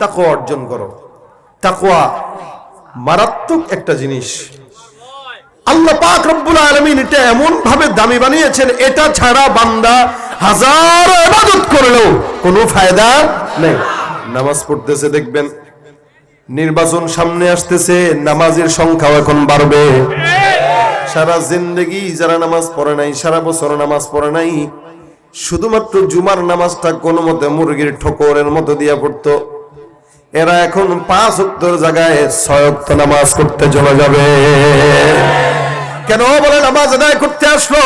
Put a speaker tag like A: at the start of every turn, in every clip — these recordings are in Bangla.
A: তাকওয়া অর্জন করো। তাকওয়া মারাত্মক একটা জিনিস। আল্লাহ পাক রব্বুল আলামিন এটা এমন ভাবে দামি বানিয়েছেন, এটা ছাড়া বান্দা হাজার ইবাদত করলেও কোনো ফায়দা নেই। নামাজ পড়তেছে, দেখবেন নির্বাচন সামনে আসতেছে, নামাজের সংখ্যাও এখন বাড়বে। সারা জিন্দগি যারা নামাজ পড়ে নাই, সারা বছর নামাজ পড়ে নাই, শুধুমাত্র জুমার নামাজটা কোনো মতে মুরগির ঠোকরের মতো দিয়া পড়তো। এরা এখন পাঁচ উত্তর জায়গায় ছয় নামাজ করতে চলে যাবে। কেন বলে নামাজ আদায় করতে আসলো?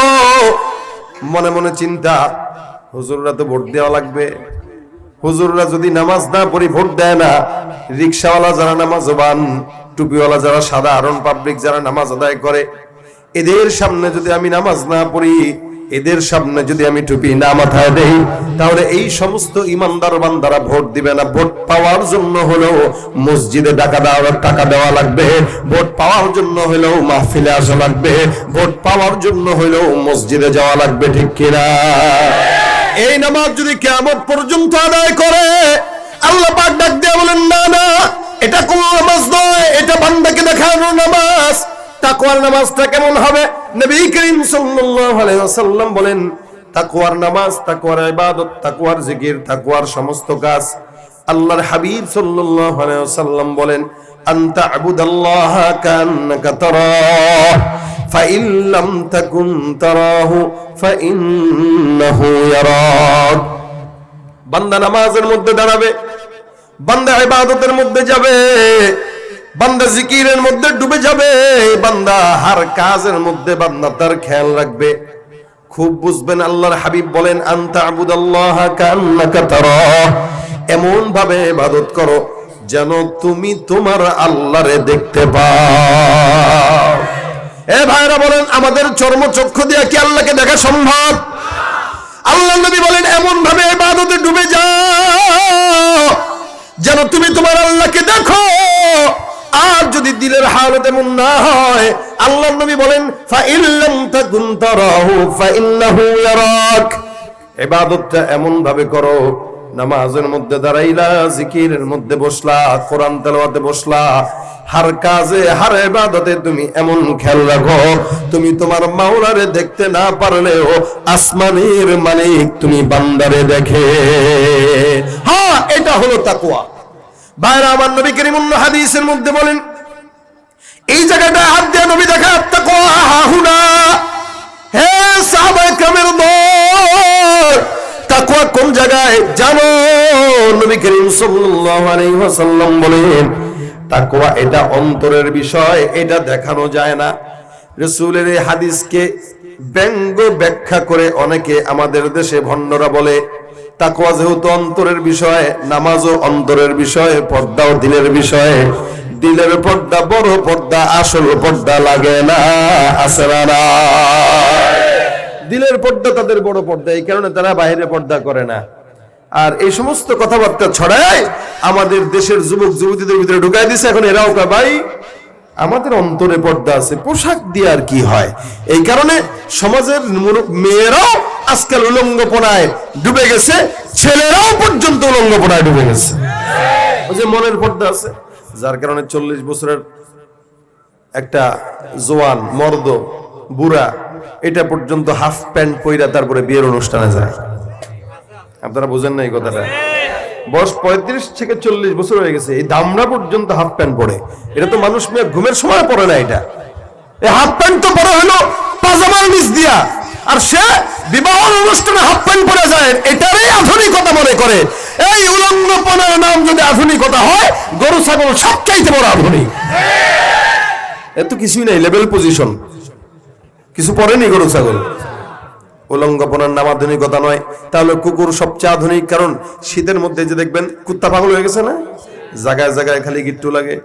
A: মনে মনে চিন্তা, হুজুররা তো ভোট দেওয়া লাগবে। হুজুররা যদি নামাজ না পড়ি ভোট দেয় না, রিক্সাওয়ালা যারা নামাজ বান টুপিওয়ালা যারা সাধারণ পাবলিক যারা নামাজ আদায় করে, এদের সামনে যদি আমি নামাজ না পড়ি এদের সামনে যদি আমি টুপি না মাথায় দেই, তাহলে এই সমস্ত ইমানদার বান্দারা ভোট দিবে না। ভোট পাওয়ার জন্য হলেও মসজিদে টাকা দেওয়া টাকা দেওয়া লাগবে। ভোট পাওয়ার জন্য হলেও মাহফিলে আসা লাগবে। ভোট পাওয়ার জন্য হলেও মসজিদে যাওয়া লাগবে, ঠিক কিনা? এই নামাজ যদি কেমন পর্যন্ত আদায় করে, আল্লাহ পাক ডাক দিয়ে বলেন, না না, এটা কোন নামাজ নয়, এটা বান্দাকে দেখানো নামাজ। তাকওয়ার নামাজটা কেমন হবে? নবী করিম সাল্লাল্লাহু আলাইহি ওয়াসাল্লাম বলেন, তাকওয়ার নামাজ, তাকওয়ার ইবাদত, তাকওয়ার জিকির, তাকওয়ার সমস্ত কাজ আল্লাহর হাবিব সাল্লাল্লাহু আলাইহি ওয়াসাল্লাম বলেন, আনতা আবুদাল্লাহা কান্নাকা তারাহ, ফাইন লাম তাকুন তারাহু, ফাইন্নাহু ইয়ারাক। বান্দা নামাজের মধ্যে দাঁড়াবে, বান্দা ইবাদতের মধ্যে যাবে বান্দা জিকিরের মধ্যে ডুবে যাবে, বান্দা হার কাজের মধ্যে বান্দা তার খেয়াল রাখবে। খুব বুঝবেন, আল্লাহর হাবিব বলেন, আনতা কান্নাকা তারাহ এমন ভাবে ইবাদত করো যেন তুমি তোমার আল্লাহরে দেখতে পাও। এ ভাইরা বলেন, আমাদের চর্মচক্ষু দিয়ে কি আল্লাহকে দেখা সম্ভব? আল্লাহ নবী বলেন এমন ভাবে ইবাদতে ডুবে যাও যেন তুমি তোমার আল্লাহকে দেখো। আর যদি দিলের হালত এমন না হয় আল্লাহ নবী বলেন ইবাদতটা এমন ভাবে করো, নামাজের মধ্যে দাঁড়াইলা, জিকিরের মধ্যে বসলা, কোরআন তেলাওয়াতে বসলা, হার কাজে, হার এবাদতে তুমি এমন খেয়াল রাখো, তুমি তোমার মাওলারে দেখতে না পারলেও আসমানের মালিক তুমি বান্দারে দেখে। হ্যাঁ এটা হলো তাকওয়া। ভাইরা আমার নবী করিম হাদিসের মধ্যে বলেন, এই জায়গাটা হাত দিয়ে নবী দেখা তাকওয়া কোন জায়গায়? জানো বলেন এটা অন্তরের বিষয়, এটা দেখানো যায় না। রাসূলের এই হাদিসকে ব্যঙ্গ ব্যাখ্যা করে অনেকে আমাদের দেশে ভণ্ডরা বলে তাকওয়া যেহেতু অন্তরের বিষয়, নামাজও অন্তরের বিষয়, পর্দাও দিলের বিষয়। দিলের পর্দা বড় পর্দা, আসল পর্দা লাগে না, আছে না দিলের পর্দা তাদের বড় পর্দা, এই কারণে তারা বাইরে পর্দা করে না। আর এই সমস্ত কথাবার্তা ছড়ায় আমাদের দেশের যুবক, যুবতীদের ভিতরে ঢুকাই দিছে। এখন এরাও ভাই, আমাদের অন্তরে পর্দা আছে, পোশাক দিয়ে আর কি হয়? এই কারণে সমাজের মেয়েরাও আজকাল উলঙ্গপনায় ডুবে গেছে, ছেলেরাও পর্যন্ত উলঙ্গপনায় ডুবে গেছে। ওই যে মনের পর্দা আছে, যার কারণে চল্লিশ বছরের একটা জোয়ান, মর্দ, বুড়া, এটা পর্যন্ত হাফ প্যান্ট পইরা তারপরে বিয়ের অনুষ্ঠানে যায়। আপনারা বুঝেন না এই কথাটা। বয়স পঁয়ত্রিশ থেকে চল্লিশ বছর হয়ে গেছে, এই দামরা পর্যন্ত হাফ প্যান্ট পরে। এটা তো মানুষ মেয়ে ঘুমের সময় পরে না এটা। এই হাফ প্যান্ট তো পরে হলো পাজামার নিচ দিয়া। আর সে বিবাহ অনুষ্ঠানে হাফ প্যান্ট পরে যায়, এটারই আধুনিকতা মনে করে। এই উলঙ্গপনের নাম যদি আধুনিকতা হয়, গরু, ছাগল সবচাইতে বড় আধুনিক। এত কিছুই নাই, লেভেল পজিশন। কিছু পড়েনি গরু, ছাগল? উলঙ্গপনার নাম আধুনিকতা নয়, তাহলে কুকুর সবচেয়ে আধুনিক, কারণ শীতের মধ্যে যে দেখবেন, কুত্তা পাগল হয়ে গেছে না? জায়গায় জায়গায় খালি গিট্টু লাগে।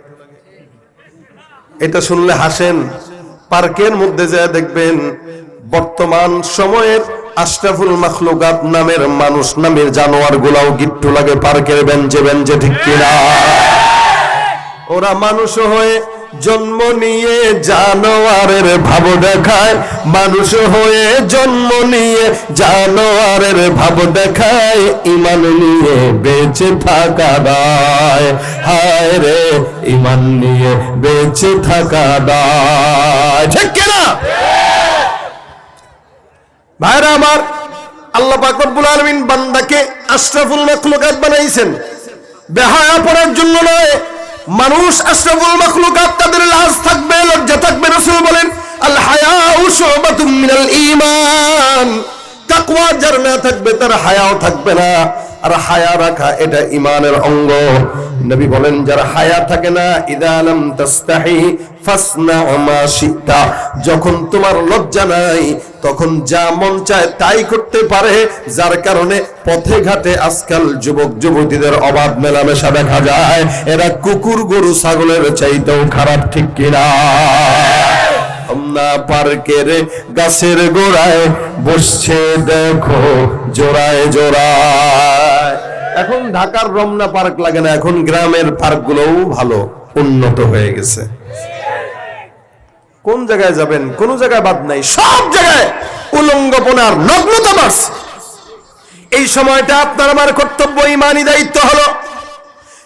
A: এটা শুনলে হাসেন, পার্কের মধ্যে যা দেখবেন বর্তমান সময়ের আশরাফুল মাখলুকাত নামের মানুষ, নামের জানোয়ার গুলাও গিট্টু লাগে পার্কের বেঞ্চে বেঞ্চে, ঠিক কিনা? ওরা মানুষ হয়ে জন্ম নিয়ে জানোয়ারের ভাব দেখায়। মানুষ হয়ে জন্ম নিয়ে জানোয়ারের ভাব দেখায়। ইমান নিয়ে বেঁচে থাকা দায়। হায় রে, ইমান নিয়ে বেঁচে থাকা দায়। ঠিক কিনা? ভাইরা আমার, আল্লাহ পাকবুল আলমিন বান্দাকে আশরাফুল মখলুকাত বানাইছেন। বেহায়া পড়ার জন্য নয়, মানুষ আশরাফুল মখলুকাত তাদের লাজ থাকবে, লজ্জা থাকবে। রসুল বলেন, আল ঈমান। তাকওয়া যার না থাকবে, তার হায়াও থাকবে না। আর হায়া রাখা, এটা ইমানের অঙ্গ। নবী বলেন, যার হায়া থাকে না, ইদা লাম তাস্তাহি ফাসনা মা শিতা। যখন তোমার লজ্জা নাই, তখন যা মন চায় তাই করতে পারে। যার কারণে পথে ঘাটে আজকাল যুবক, যুবতীদের অবাধ মেলামেশা দেখা যায়। এরা কুকুর, গরু, ছাগলের চাইতেও খারাপ, ঠিক কিনা? পার্কের গাছের গোড়ায় বসছে দেখো জোড়ায় জোড়ায়। এখন ঢাকার রমনা পার্ক লাগে না, এখন গ্রামের পার্ক গুলোও ভালো, উন্নত হয়ে গেছে। কোন জায়গায় যাবেন, কোন জায়গায় বাদ নাই, সব জায়গায় উলঙ্গপনার নগ্নতা বাস এই সময়টা আপনার আমার কর্তব্য ইমানি দায়িত্ব হলো।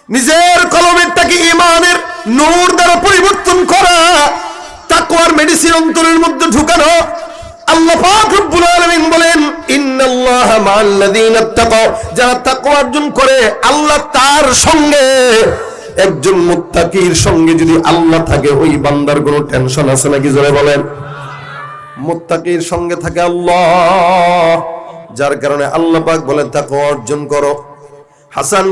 A: নিজের কলমেরটাকে ইমানের নূর দ্বারা পরিবর্তন করা। মেডিসিন অন্তরের মধ্যে ঢুকানো, আল্লাহ বলেন একজন আল্লাহ থাকে, ওই বান্দার কোনো টেনশন আছে নাকি বলেন? সঙ্গে থাকে আল্লাহ। যার কারণে আল্লাহ পাক বলে তাকওয়া অর্জন করো। হাসান